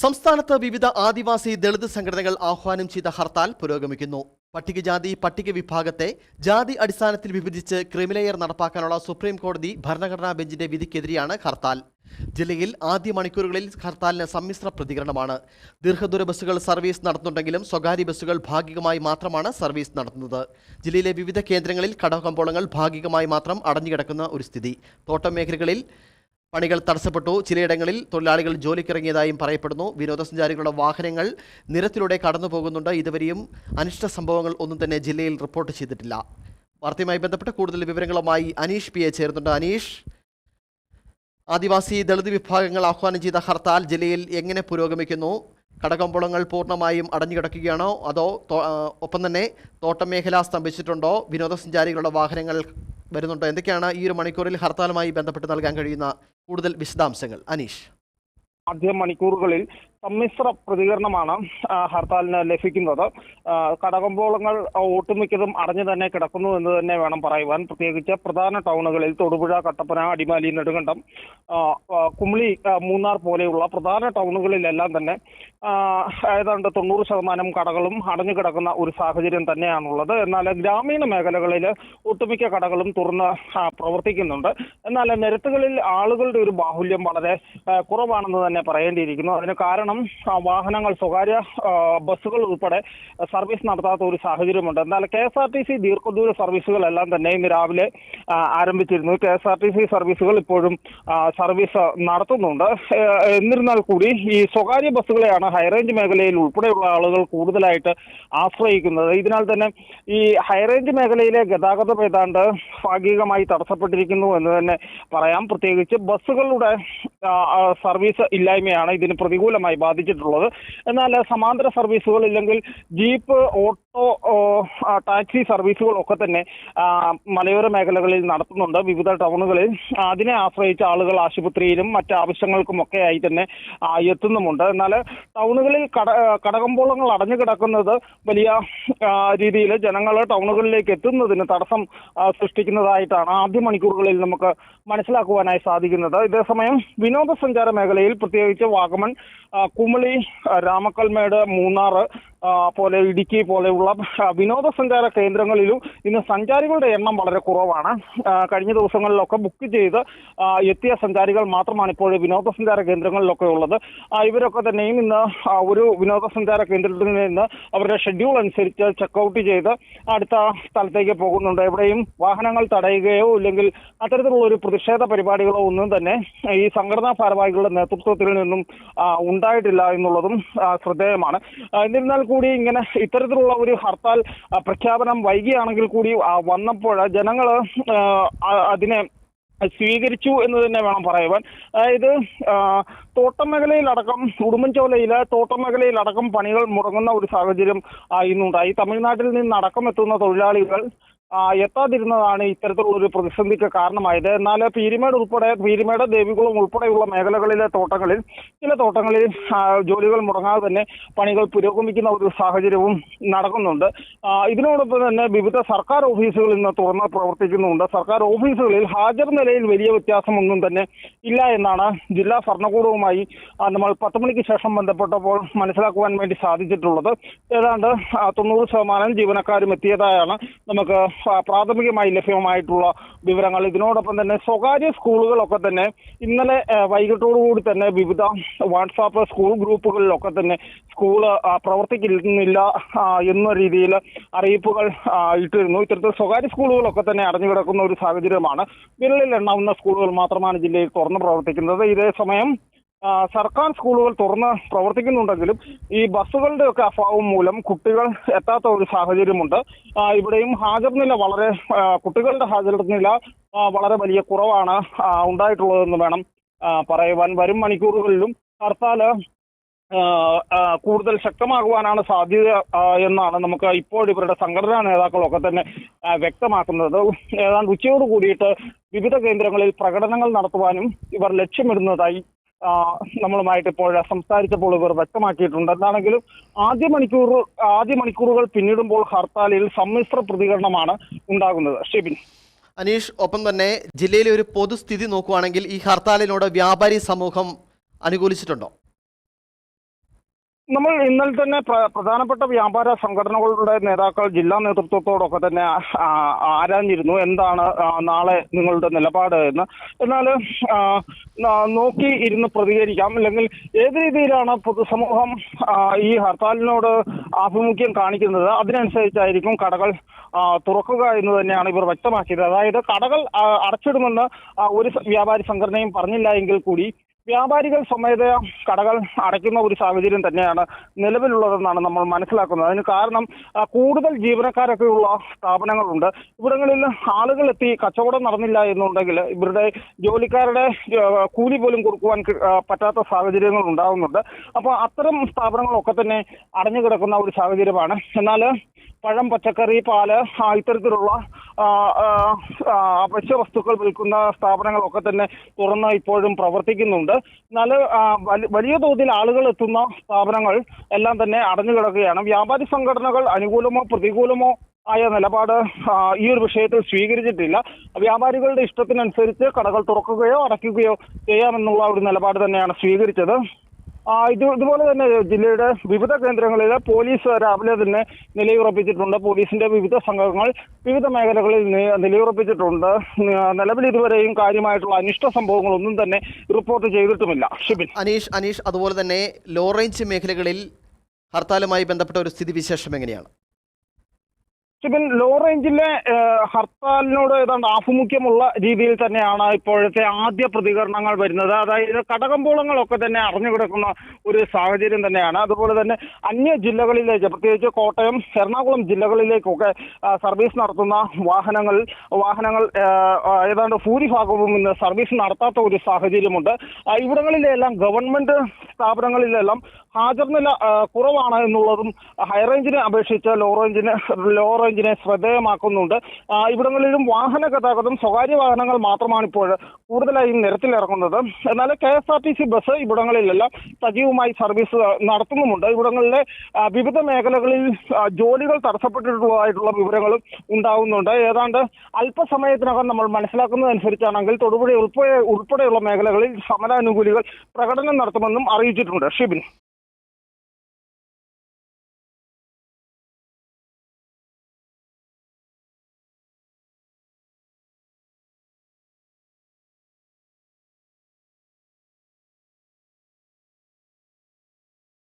സംസ്ഥാനത്ത് വിവിധ ആദിവാസി ദളിത് സംഘടനകൾ ആഹ്വാനം ചെയ്ത ഹർത്താൽ പുരോഗമിക്കുന്നു. പട്ടികജാതി പട്ടിക വിഭാഗത്തെ ജാതി അടിസ്ഥാനത്തിൽ വിഭജിച്ച് ക്രിമിലെയർ നടപ്പാക്കാനുള്ള സുപ്രീം കോടതി ഭരണഘടനാ ബെഞ്ചിന്റെ വിധിക്കെതിരെയാണ് ഹർത്താൽ. ജില്ലയിൽ ആദ്യ മണിക്കൂറുകളിൽ ഹർത്താലിന് സമ്മിശ്ര പ്രതികരണമാണ്. ദീർഘദൂര ബസ്സുകൾ സർവീസ് നടത്തുന്നുണ്ടെങ്കിലും സ്വകാര്യ ബസ്സുകൾ ഭാഗികമായി മാത്രമാണ് സർവീസ് നടത്തുന്നത്. ജില്ലയിലെ വിവിധ കേന്ദ്രങ്ങളിൽ കടകമ്പോളങ്ങൾ ഭാഗികമായി മാത്രം അടഞ്ഞുകിടക്കുന്ന ഒരു സ്ഥിതി. തോട്ടം മേഖലകളിൽ പണികൾ തടസ്സപ്പെട്ടു. ചിലയിടങ്ങളിൽ തൊഴിലാളികൾ ജോലിക്കിറങ്ങിയതായും പറയപ്പെടുന്നു. വിനോദസഞ്ചാരികളുടെ വാഹനങ്ങൾ നിരത്തിലൂടെ കടന്നു പോകുന്നുണ്ട് ഇതുവരെയും അനിഷ്ട സംഭവങ്ങൾ ഒന്നും തന്നെ ജില്ലയിൽ റിപ്പോർട്ട് ചെയ്തിട്ടില്ല. വാർത്തയുമായി ബന്ധപ്പെട്ട് കൂടുതൽ വിവരങ്ങളുമായി അനീഷ് പി എ ചേരുന്നുണ്ട്. അനീഷ് ആദിവാസി ദളിത് വിഭാഗങ്ങൾ ആഹ്വാനം ചെയ്ത ഹർത്താൽ ജില്ലയിൽ എങ്ങനെ പുരോഗമിക്കുന്നു? കടകമ്പോളങ്ങൾ പൂർണമായും അടഞ്ഞുകിടക്കുകയാണോ? അതോ ഒപ്പം തന്നെ തോട്ടം മേഖല സ്തംഭിച്ചിട്ടുണ്ടോ? വിനോദസഞ്ചാരികളുടെ വാഹനങ്ങൾ വരുന്നുണ്ടോ? എന്തൊക്കെയാണ് ഈ ഒരു മണിക്കൂറിൽ ഹർത്താലുമായി ബന്ധപ്പെട്ട് നൽകാൻ കഴിയുന്ന കൂടുതൽ വിശദാംശങ്ങൾ? അനീഷ്. ആദ്യ മണിക്കൂറുകളിൽ സമ്മിശ്ര പ്രതികരണമാണ് ഹർത്താലിന് ലഭിക്കുന്നത്. കടകമ്പോളങ്ങൾ ഒട്ടുമിക്കതും അടഞ്ഞു തന്നെ കിടക്കുന്നു എന്ന് തന്നെ വേണം പറയുവാൻ. പ്രത്യേകിച്ച് പ്രധാന ടൗണുകളിൽ തൊടുപുഴ കട്ടപ്പന അടിമാലി നെടുങ്കണ്ടം കുമളി മൂന്നാർ പോലെയുള്ള പ്രധാന ടൗണുകളിലെല്ലാം തന്നെ ഏതാണ്ട് തൊണ്ണൂറ് ശതമാനം കടകളും അടഞ്ഞു കിടക്കുന്ന ഒരു സാഹചര്യം തന്നെയാണുള്ളത്. എന്നാൽ ഗ്രാമീണ മേഖലകളിൽ ഒട്ടുമിക്ക കടകളും തുറന്ന് പ്രവർത്തിക്കുന്നുണ്ട്. എന്നാൽ നിരത്തുകളിൽ ആളുകളുടെ ഒരു ബാഹുല്യം വളരെ കുറവാണെന്ന് തന്നെ പറയേണ്ടിയിരിക്കുന്നു. അതിന് കാരണം ആ, വാഹനങ്ങൾ സ്വകാര്യ ബസ്സുകൾ ഉൾപ്പെടെ സർവീസ് നടത്താത്ത ഒരു സാഹചര്യമുണ്ട്. എന്നാൽ K S R T C ദീർഘദൂര സർവീസുകളെല്ലാം തന്നെ ഇന്ന് രാവിലെ ആരംഭിച്ചിരുന്നു. K S R T C സർവീസുകൾ ഇപ്പോഴും സർവീസ് നടത്തുന്നുണ്ട്. എന്നിരുന്നാൽ കൂടി ഈ സ്വകാര്യ ബസ്സുകളെയാണ് ഹൈറേഞ്ച് മേഖലയിൽ ഉൾപ്പെടെയുള്ള ആളുകൾ കൂടുതലായിട്ട് ആശ്രയിക്കുന്നത്. ഇതിനാൽ തന്നെ ഈ ഹൈറേഞ്ച് മേഖലയിലെ ഗതാഗതം ഏതാണ്ട് ഭാഗികമായി തടസ്സപ്പെട്ടിരിക്കുന്നു എന്ന് തന്നെ പറയാം. പ്രത്യേകിച്ച് ബസ്സുകളുടെ സർവീസ് ഇല്ലായ്മയാണ് ഇതിന് പ്രതികൂലമായി ബാധിച്ചിട്ടുള്ളത്. എന്നാൽ സമാന്തര സർവീസുകൾ ഇല്ലെങ്കിൽ ജീപ്പ് ടാക്സി സർവീസുകളൊക്കെ തന്നെ മലയോര മേഖലകളിൽ നടത്തുന്നുണ്ട്. വിവിധ ടൗണുകളിൽ അതിനെ ആശ്രയിച്ച ആളുകൾ ആശുപത്രിയിലും മറ്റ് ആവശ്യങ്ങൾക്കുമൊക്കെ ആയി തന്നെ എത്തുന്നുമുണ്ട്. എന്നാൽ ടൗണുകളിൽ കട കടകമ്പോളങ്ങൾ അടഞ്ഞു കിടക്കുന്നത് വലിയ രീതിയിൽ ജനങ്ങൾ ടൗണുകളിലേക്ക് എത്തുന്നതിന് തടസ്സം സൃഷ്ടിക്കുന്നതായിട്ടാണ് ആദ്യ മണിക്കൂറുകളിൽ നമുക്ക് മനസ്സിലാക്കുവാനായി സാധിക്കുന്നത്. ഇതേസമയം വിനോദസഞ്ചാര മേഖലയിൽ പ്രത്യേകിച്ച് വാഗമൺ കുമളി രാമക്കൽമേട് മൂന്നാർ ആ, പോലെ ഇടുക്കി പോലെയുള്ള വിനോദസഞ്ചാര കേന്ദ്രങ്ങളിലും ഇന്ന് സഞ്ചാരികളുടെ എണ്ണം വളരെ കുറവാണ്. കഴിഞ്ഞ ദിവസങ്ങളിലൊക്കെ ബുക്ക് ചെയ്ത് എത്തിയ സഞ്ചാരികൾ മാത്രമാണ് ഇപ്പോൾ വിനോദസഞ്ചാര കേന്ദ്രങ്ങളിലൊക്കെ ഉള്ളത്. ഇവരൊക്കെ തന്നെയും ഇന്ന് ഒരു വിനോദസഞ്ചാര കേന്ദ്രത്തിൽ നിന്ന് അവരുടെ ഷെഡ്യൂൾ അനുസരിച്ച് ചെക്കൗട്ട് ചെയ്ത് അടുത്ത സ്ഥലത്തേക്ക് പോകുന്നുണ്ട്. എവിടെയും വാഹനങ്ങൾ തടയുകയോ ഇല്ലെങ്കിൽ അത്തരത്തിലുള്ള ഒരു പ്രതിഷേധ പരിപാടികളോ ഒന്നും തന്നെ ഈ സംഘടനാ ഭാരവാഹികളുടെ നേതൃത്വത്തിൽ നിന്നും ഉണ്ടായിട്ടില്ല എന്നുള്ളതും ശ്രദ്ധേയമാണ്. എന്നിരുന്നാൽ കൂടി ഇങ്ങനെ ഇത്തരത്തിലുള്ള ഒരു ഹർത്താൽ പ്രഖ്യാപനം വൈകിയാണെങ്കിൽ കൂടി വന്നപ്പോൾ ജനങ്ങൾ അതിനെ സ്വീകരിച്ചു എന്ന് തന്നെ വേണം പറയുവാൻ. അതായത് തോട്ടം മേഖലയിലടക്കം ഉടുമ്പൻചോലയിലെ തോട്ടം മേഖലയിലടക്കം പണികൾ മുടങ്ങുന്ന ഒരു സാഹചര്യം ഇന്നുണ്ടായി. തമിഴ്നാട്ടിൽ നിന്നടക്കം എത്തുന്ന തൊഴിലാളികൾ എത്താതിരുന്നതാണ് ഇത്തരത്തിലുള്ള ഒരു പ്രതിസന്ധിക്ക് കാരണമായത്. എന്നാൽ പീരിമേട് ഉൾപ്പെടെ പീരിമേട് ദേവികുളം ഉൾപ്പെടെയുള്ള മേഖലകളിലെ തോട്ടങ്ങളിൽ ചില തോട്ടങ്ങളിൽ ജോലികൾ മുടങ്ങാതെ തന്നെ പണികൾ പുരോഗമിക്കുന്ന ഒരു സാഹചര്യവും നടക്കുന്നുണ്ട്. ഇതിനോടൊപ്പം തന്നെ വിവിധ സർക്കാർ ഓഫീസുകൾ ഇന്ന് തുറന്ന് പ്രവർത്തിക്കുന്നുണ്ട്. സർക്കാർ ഓഫീസുകളിൽ ഹാജർ നിലയിൽ വലിയ വ്യത്യാസമൊന്നും തന്നെ ഇല്ല എന്നാണ് ജില്ലാ ഭരണകൂടവുമായി നമ്മൾ പത്ത് മണിക്ക് ശേഷം ബന്ധപ്പെട്ടപ്പോൾ മനസ്സിലാക്കുവാൻ വേണ്ടി സാധിച്ചിട്ടുള്ളത്. ഏതാണ്ട് തൊണ്ണൂറ് ശതമാനം ജീവനക്കാരും എത്തിയതായാണ് നമുക്ക് പ്രാഥമികമായി ലഭ്യമായിട്ടുള്ള വിവരങ്ങൾ. ഇതിനോടൊപ്പം തന്നെ സ്വകാര്യ സ്കൂളുകളൊക്കെ തന്നെ ഇന്നലെ വൈകിട്ടോടുകൂടി തന്നെ വിവിധ വാട്സാപ്പ് സ്കൂൾ ഗ്രൂപ്പുകളിലൊക്കെ തന്നെ സ്കൂൾ പ്രവർത്തിക്കുന്നില്ല എന്ന രീതിയിൽ അറിയിപ്പുകൾ ഇട്ടിരുന്നു. ഇത്തരത്തിൽ സ്വകാര്യ സ്കൂളുകളൊക്കെ തന്നെ അടഞ്ഞു കിടക്കുന്ന ഒരു സാഹചര്യമാണ് വിരലിൽ എണ്ണാവുന്ന സ്കൂളുകൾ മാത്രമാണ് ജില്ലയിൽ തുറന്നു പ്രവർത്തിക്കുന്നത്. ഇതേ സമയം ആ, സർക്കാർ സ്കൂളുകൾ തുറന്ന് പ്രവർത്തിക്കുന്നുണ്ടെങ്കിലും ഈ ബസ്സുകളുടെ ഒക്കെ അഭാവം മൂലം കുട്ടികൾ എത്താത്ത ഒരു സാഹചര്യമുണ്ട്. ഇവിടെയും ഹാജർ നില വളരെ കുട്ടികളുടെ ഹാജർ നില വളരെ വലിയ കുറവാണ് ഉണ്ടായിട്ടുള്ളതെന്ന് വേണം പറയുവാൻ. വരും മണിക്കൂറുകളിലും ആ, കൂടുതൽ ശക്തമാകുവാനാണ് സാധ്യത എന്നാണ് നമുക്ക് ഇപ്പോൾ ഇവരുടെ സംഘടനാ നേതാക്കളൊക്കെ തന്നെ വ്യക്തമാക്കുന്നത്. ഏതാണ്ട് ഉച്ചയോട് കൂടിയിട്ട് വിവിധ കേന്ദ്രങ്ങളിൽ പ്രകടനങ്ങൾ നടത്തുവാനും ഇവർ ലക്ഷ്യമിടുന്നതായി നമ്മളുമായിട്ട് ഇപ്പോൾ സംസാരിച്ചപ്പോൾ ഇവർ വ്യക്തമാക്കിയിട്ടുണ്ട് എന്താണെങ്കിലും ആദ്യ മണിക്കൂർ ആദ്യ മണിക്കൂറുകൾ പിന്നിടുമ്പോൾ ഹർത്താലിൽ സമ്മിശ്ര പ്രതികരണമാണ് ഉണ്ടാകുന്നത്. ഷിബിൻ. അനീഷ് ഒപ്പം തന്നെ ജില്ലയിലെ ഒരു പൊതുസ്ഥിതി നോക്കുകയാണെങ്കിൽ ഈ ഹർത്താലിനോട് വ്യാപാരി സമൂഹം അനുകൂലിച്ചിട്ടുണ്ടോ? നമ്മൾ ഇന്നലെ തന്നെ പ്ര- പ്രധാനപ്പെട്ട വ്യാപാര സംഘടനകളുടെ നേതാക്കൾ ജില്ലാ നേതൃത്വത്തോടൊക്കെ തന്നെ ആരാഞ്ഞിരുന്നു. എന്താണ് നാളെ നിങ്ങളുടെ നിലപാട് എന്ന്. എന്നാൽ നോക്കി ഇരുന്ന് പ്രതികരിക്കാം. അല്ലെങ്കിൽ ഏത് രീതിയിലാണ് പൊതുസമൂഹം ഈ ഹർത്താലിനോട് ആഭിമുഖ്യം കാണിക്കുന്നത്? അതിനനുസരിച്ചായിരിക്കും കടകൾ തുറക്കുക എന്ന് തന്നെയാണ് ഇവർ വ്യക്തമാക്കിയത്. അതായത് കടകൾ അടച്ചിടുമെന്ന് ഒരു വ്യാപാരി സംഘടനയും പറഞ്ഞില്ല എങ്കിൽ കൂടി വ്യാപാരികൾ സ്വമേധയാ കടകൾ അടയ്ക്കുന്ന ഒരു സാഹചര്യം തന്നെയാണ് നിലവിലുള്ളതെന്നാണ് നമ്മൾ മനസ്സിലാക്കുന്നത്. അതിന് കാരണം കൂടുതൽ കൂടുതൽ ജീവനക്കാരൊക്കെയുള്ള സ്ഥാപനങ്ങളുണ്ട്. ഇവിടങ്ങളിൽ ആളുകൾ എത്തി കച്ചവടം നടന്നില്ല എന്നുണ്ടെങ്കിൽ ഇവരുടെ ജോലിക്കാരുടെ കൂലി പോലും കൊടുക്കുവാൻ പറ്റാത്ത സാഹചര്യങ്ങൾ ഉണ്ടാകുന്നുണ്ട് അപ്പോൾ അത്തരം സ്ഥാപനങ്ങളൊക്കെ തന്നെ അടഞ്ഞു കിടക്കുന്ന ഒരു സാഹചര്യമാണ്. എന്നാൽ പഴം പച്ചക്കറി പാൽ ഇത്തരത്തിലുള്ള അവശ്യ വസ്തുക്കൾ വിൽക്കുന്ന സ്ഥാപനങ്ങളൊക്കെ തന്നെ തുറന്ന് ഇപ്പോഴും പ്രവർത്തിക്കുന്നുണ്ട്. എന്നാൽ വലിയ തോതിൽ ആളുകൾ എത്തുന്ന സ്ഥാപനങ്ങൾ എല്ലാം തന്നെ അടഞ്ഞു കിടക്കുകയാണ്. വ്യാപാരി സംഘടനകൾ അനുകൂലമോ പ്രതികൂലമോ ആയ നിലപാട് ഈ ഒരു വിഷയത്തിൽ സ്വീകരിച്ചിട്ടില്ല. വ്യാപാരികളുടെ ഇഷ്ടത്തിനനുസരിച്ച് കടകൾ തുറക്കുകയോ അടയ്ക്കുകയോ ചെയ്യാമെന്നുള്ള ഒരു നിലപാട് തന്നെയാണ് സ്വീകരിച്ചത്. ഇത് ഇതുപോലെ തന്നെ ജില്ലയുടെ വിവിധ കേന്ദ്രങ്ങളിൽ പോലീസ് രാവിലെ തന്നെ നിലയുറപ്പിച്ചിട്ടുണ്ട്. പോലീസിന്റെ വിവിധ സംഘങ്ങൾ വിവിധ മേഖലകളിൽ നിലയുറപ്പിച്ചിട്ടുണ്ട്. നിലവിൽ ഇതുവരെയും കാര്യമായിട്ടുള്ള അനിഷ്ട സംഭവങ്ങളൊന്നും തന്നെ റിപ്പോർട്ട് ചെയ്തിട്ടുമില്ല. ഷിബിൻ. അനീഷ് അനീഷ് അതുപോലെ തന്നെ ലോ റേഞ്ച് മേഖലകളിൽ ഹർത്താലുമായി ബന്ധപ്പെട്ട ഒരു സ്ഥിതിവിശേഷം എങ്ങനെയാണ്? ഷിബിൻ ലോ റേഞ്ചിലെ ഹർത്താലിനോട് ഏതാണ്ട് ആഭിമുഖ്യമുള്ള രീതിയിൽ തന്നെയാണ് ഇപ്പോഴത്തെ ആദ്യ പ്രതികരണങ്ങൾ വരുന്നത്. അതായത് കടകമ്പോളങ്ങളൊക്കെ തന്നെ അറിഞ്ഞു കിടക്കുന്ന ഒരു സാഹചര്യം തന്നെയാണ്. അതുപോലെ തന്നെ അന്യ ജില്ലകളിലേക്ക് പ്രത്യേകിച്ച് കോട്ടയം എറണാകുളം ജില്ലകളിലേക്കൊക്കെ സർവീസ് നടത്തുന്ന വാഹനങ്ങൾ വാഹനങ്ങൾ ഏതാണ്ട് ഭൂരിഭാഗവും ഇന്ന് സർവീസ് നടത്താത്ത ഒരു സാഹചര്യമുണ്ട്. ഇവിടങ്ങളിലെല്ലാം ഗവൺമെന്റ് സ്ഥാപനങ്ങളിലെല്ലാം ഹാജർ നില കുറവാണ് എന്നുള്ളതും ഹൈറേഞ്ചിനെ അപേക്ഷിച്ച് ലോ റേഞ്ചിന് ലോ റേഞ്ചിനെ ശ്രദ്ധേയമാക്കുന്നുണ്ട്. ഇവിടങ്ങളിലും വാഹന ഗതാഗതം സ്വകാര്യ വാഹനങ്ങൾ മാത്രമാണ് ഇപ്പോൾ കൂടുതലായും നിരത്തിലിറങ്ങുന്നത്. എന്നാൽ K S R T C bus ഇവിടങ്ങളിലെല്ലാം സജീവമായി സർവീസ് നടത്തുന്നുമുണ്ട്. ഇവിടങ്ങളിലെ വിവിധ മേഖലകളിൽ ജോലികൾ തടസ്സപ്പെട്ടിട്ടുള്ളതായിട്ടുള്ള വിവരങ്ങളും ഉണ്ടാകുന്നുണ്ട് ഏതാണ്ട് അല്പസമയത്തിനകം നമ്മൾ മനസ്സിലാക്കുന്നതനുസരിച്ചാണെങ്കിൽ തൊടുപുഴ ഉൾപ്പെടെ ഉൾപ്പെടെയുള്ള മേഖലകളിൽ സമരാനുകൂലികൾ പ്രകടനം നടത്തുമെന്നും അറിയിച്ചിട്ടുണ്ട്. ഷിബിൻ.